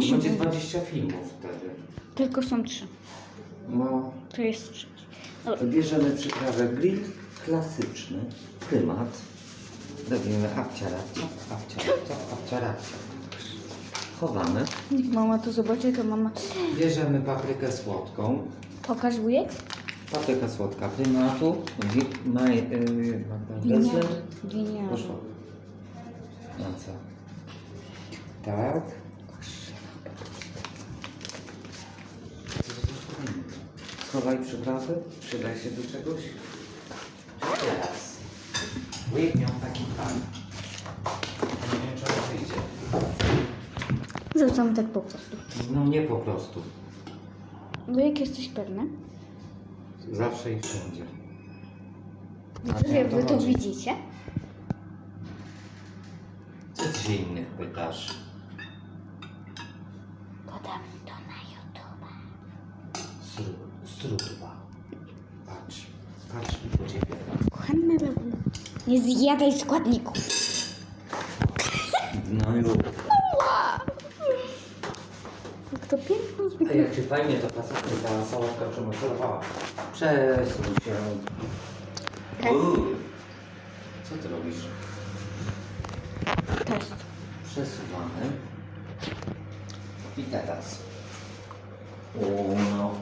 się Będzie mówi. 20 filmów wtedy. Tylko są trzy. No, To jest trzy. Dobra. bierzemy przyprawę grill klasyczny, prymat. Robimy abciaraccia, abciaraccia, abciaraccia. Chowamy. Jak mama to zobaczy, to mama... Bierzemy paprykę słodką. Pokaż wujek? Papryka słodka prymatu. Wi- Maj, yy. Genialnie. Poszło. No co? Tak. Schowaj przyprawy. Przydaj się do czegoś. Teraz. Miał taki plan. Nie wiem, czy on wyjdzie. Rzucam tak po prostu. No nie po prostu. Wujek, jesteś pewny? Zawsze i wszędzie. Widzowie, to wy to chodzi. widzicie? Co ty się innych pytasz? Podam to na YouTube. Zrób, zrób. Patrz, patrz po ciebie. Kochany Lewu, nie zjadaj składników. No już. Jak to pięknie Ej, zbiegnie. jak się fajnie to pasuje, ta sałatka przemocolowała. Przesuń się. Tak. Uuu. Co ty robisz? Test. Przesuwamy. I teraz. Uno,